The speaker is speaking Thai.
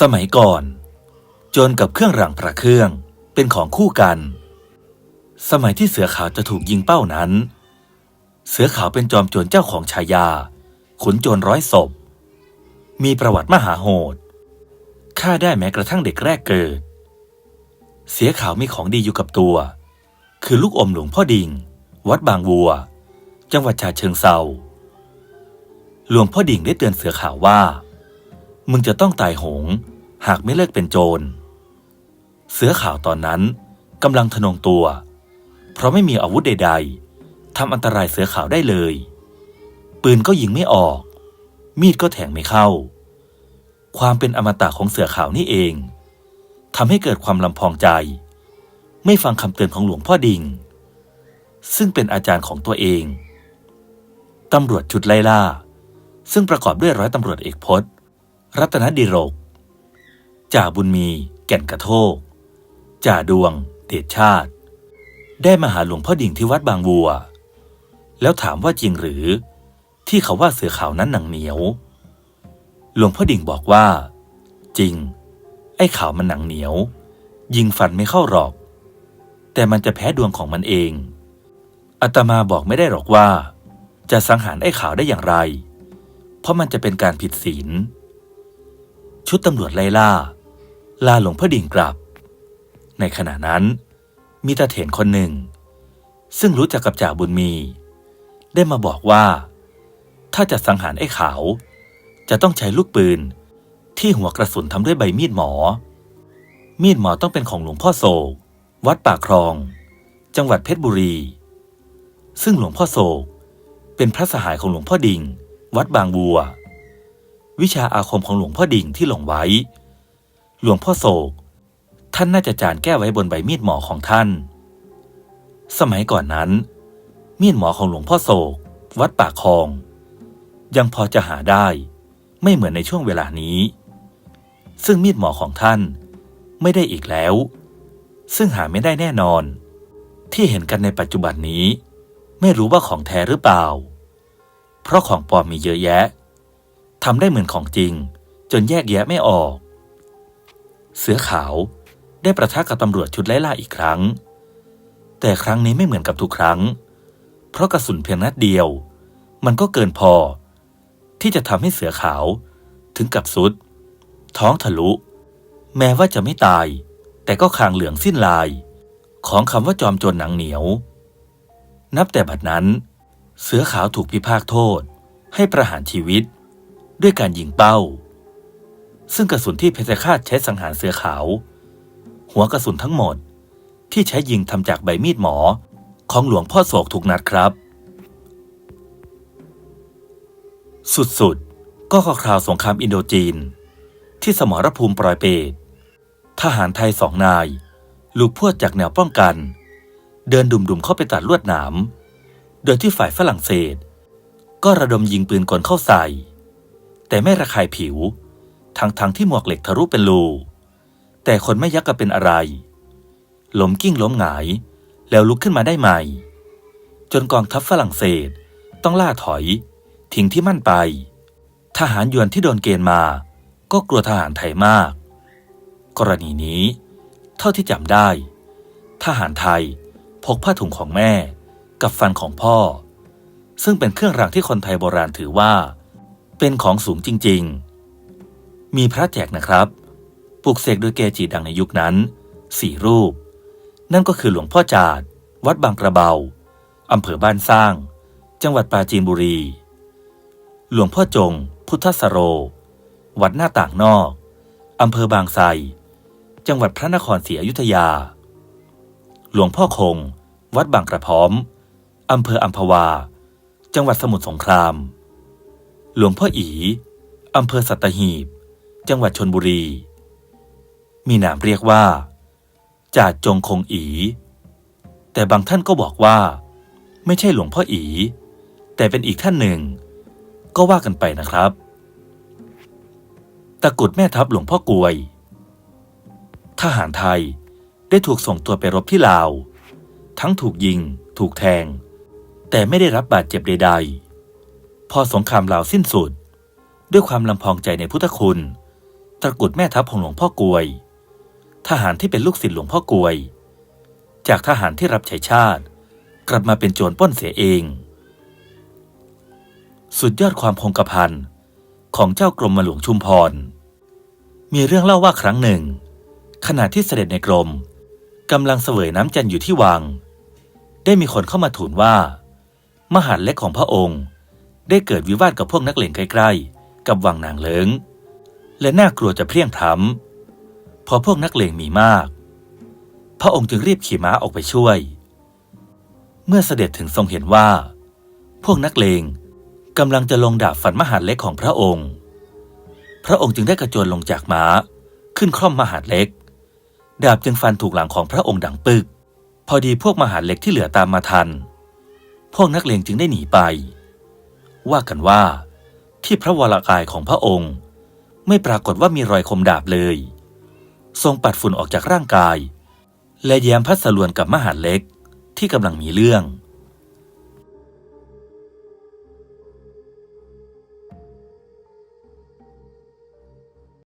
สมัยก่อนโจรกับเครื่องรางพระเครื่องเป็นของคู่กัน สมัยที่เสือขาวจะถูกยิงเป้านั้น เสือขาวเป็นจอมโจรเจ้าของชายา ขุนโจรร้อยศพ มีประวัติมหาโหดฆ่าได้แม้กระทั่งเด็กแรกเกิด เสือขาวมีของดีอยู่กับตัว คือลูกอมหลวงพ่อดิง วัดบางวัว จังหวัดฉะเชิงเซาหลวงพ่อดิ่งได้เตือนเสือขาวว่า มึงจะต้องตายโหง หากไม่เลิกเป็นโจร เสือขาวตอนนั้นกำลังทะนงตัว เพราะไม่มีอาวุธใด ๆทำอันตรายเสือขาวได้เลย ปืนก็ยิงไม่ออก มีดก็แทงไม่เข้า ความเป็นอมตะของเสือขาวนี่เองทำให้เกิดความลำพองใจ ไม่ฟังคำเตือนของหลวงพ่อดิง ซึ่งเป็นอาจารย์ของตัวเองตำรวจชุดไล่ล่า ซึ่งประกอบด้วยร้อยตำรวจเอกพจน์ รัตนดิโรกจ่าบุญมีแก่นกระโทกจ่าดวงเดชชาติ ได้มาหาหลวงพ่อดิ่งที่วัดบางบัว แล้วถามว่าจริงหรือที่เขาว่าเสือขาวนั้นหนังเหนียว หลวงพ่อดิ่งบอกว่า จริง ไอ้ขาวมันหนังเหนียว ยิงฟันไม่เข้าหรอก แต่มันจะแพ้ดวงของมันเองอาตมาบอกไม่ได้หรอกว่า จะสังหารไอ้ขาวได้อย่างไร เพราะมันจะเป็นการผิดศีล ชุดตำรวจไล่ล่า ลาหลวงพ่อดิ่งกลับ ในขณะนั้น มีตาเถนคนหนึ่ง ซึ่งรู้จักกับจ่าบุญมี ได้มาบอกว่า ถ้าจะสังหารไอ้ขาว จะต้องใช้ลูกปืนที่หัวกระสุนทำด้วยใบมีดหมอ มีดหมอต้องเป็นของหลวงพ่อโศก วัดปากคลอง จังหวัดเพชรบุรี ซึ่งหลวงพ่อโศกเป็นพระสหายของหลวงพ่อดิ่ง วัดบางบัว วิชาอาคมของหลวงพ่อดิ่งที่หลงไว้ หลวงพ่อโศก ท่านน่าจะจานแก้ไว้บนใบมีดหมอของท่าน สมัยก่อนนั้น มีดหมอของหลวงพ่อโศก วัดปากคลอง ยังพอจะหาได้ ไม่เหมือนในช่วงเวลานี้ ซึ่งมีดหมอของท่านไม่ได้อีกแล้ว ซึ่งหาไม่ได้แน่นอน ที่เห็นกันในปัจจุบันนี้ ไม่รู้ว่าของแท้หรือเปล่า เพราะของปลอมมีเยอะแยะ ทำได้เหมือนของจริง จนแยกแยะไม่ออก เสือขาวได้ประทะกับตำรวจชุดไล่ล่าอีกครั้ง แต่ครั้งนี้ไม่เหมือนกับทุกครั้ง เพราะกระสุนเพียงนัดเดียว มันก็เกินพอ ที่จะทำให้เสือขาวถึงกับสุด ท้องทะลุ แม้ว่าจะไม่ตาย แต่ก็คางเหลืองสิ้นลาย ของคำว่าจอมโจรหนังเหนียว นับแต่บัดนั้น เสือขาวถูกพิพากโทษ ให้ประหารชีวิต ด้วยการยิงเป้า ซึ่งกระสุนที่เพชรฆาตใช้สังหารเสือขาว หัวกระสุนทั้งหมดที่ใช้ยิงทำจากใบมีดหมอของหลวงพ่อโศกถูกนัดครับ สุดๆ ก็คราวสงครามอินโดจีน ที่สมรภูมิปลอยเปตทหารไทยสองนายลูกพวดจากแนวป้องกัน เดินดุ่มๆเข้าไปตัดลวดหนาม โดยที่ฝ่ายฝรั่งเศส ก็ระดมยิงปืนกลเข้าใส่ แต่ไม่ระคายผิว ทั้งๆทที่หมวกเหล็กทะลุเป็นรู แต่คนไม่ยักกระเป็นอะไร ล้มกิ้งล้มหงาย แล้วลุกขึ้นมาได้ใหม่ จนกองทัพฝรั่งเศสต้องล่าถอย ทิ้งที่มั่นไป ทหารยวนที่โดนเกณฑ์มา ก็กลัวทหารไทยมาก กรณีนี้ เท่าที่จำได้ ทหารไทยพกผ้าถุงของแม่กับฟันของพ่อ ซึ่งเป็นเครื่องรางที่คนไทยโบราณถือว่า เป็นของสูงจริง ๆ มีพระแจกนะครับปลูกเสกโดยเกจิดังในยุคนั้นสี่รูป นั่นก็คือหลวงพ่อจาด วัดบางกระเบาอำเภอบ้านสร้าง จังหวัดปราจีนบุรี หลวงพ่อจง พุทธสโร วัดหน้าต่างนอกอำเภอบางไทรจังหวัดพระนครศรีอยุธยา หลวงพ่อคง วัดบางกระพร้อมอำเภออัมพวา จังหวัดสมุทรสงคราม หลวงพ่ออีอำเภอสัตหีบ จังหวัดชนบุรี มีนามเรียกว่าจาจงคงอี แต่บางท่านก็บอกว่า ไม่ใช่หลวงพ่ออี แต่เป็นอีกท่านหนึ่ง ก็ว่ากันไปนะครับ ตะกุดแม่ทัพหลวงพ่อกวย ทหารไทยได้ถูกส่งตัวไปรบที่ลาว ทั้งถูกยิง ถูกแทง แต่ไม่ได้รับบาดเจ็บใดๆ พอสงครามลาวสิ้นสุด ด้วยความลำพองใจในพุทธคุณ ตระกรุดแม่ทัพของหลวงพ่อกวย ทหารที่เป็นลูกศิษย์หลวงพ่อกวย จากทหารที่รับใช้ชาติ กลับมาเป็นโจรป้นเสียเอง สุดยอดความคงกระพันของเจ้ากรมมาหลวงชุมพร มีเรื่องเล่าว่าครั้งหนึ่ง ขณะที่เสด็จในกรมกำลังเสวยน้ำจันทร์อยู่ที่วัง ได้มีคนเข้ามาทูลว่า มหาดเล็กของพระองค์ ได้เกิดวิวาทกับพวกนักเลงใกล้ๆ กับวังนางเลิง และน่ากลัวจะเพลียงพล้ำพอพวกนักเลงมีมาก พระองค์จึงรีบขี่ม้าออกไปช่วย เมื่อเสด็จถึงทรงเห็นว่า พวกนักเลงกำลังจะลงดาบฟันมหาดเล็กของพระองค์ พระองค์จึงได้กระโจนลงจากม้าขึ้นคล่อมมหาดเล็ก ดาบจึงฟันถูกหลังของพระองค์ดังปึก พอดีพวกมหาดเล็กที่เหลือตามมาทัน พวกนักเลงจึงได้หนีไป ว่ากันว่า ที่พระวรากายของพระองค์ ไม่ปรากฏว่ามีรอยคมดาบเลย ทรงปัดฝุ่นออกจากร่างกาย และแย้มพัดสลวนกับมหาเล็กที่กำลังมีเรื่อง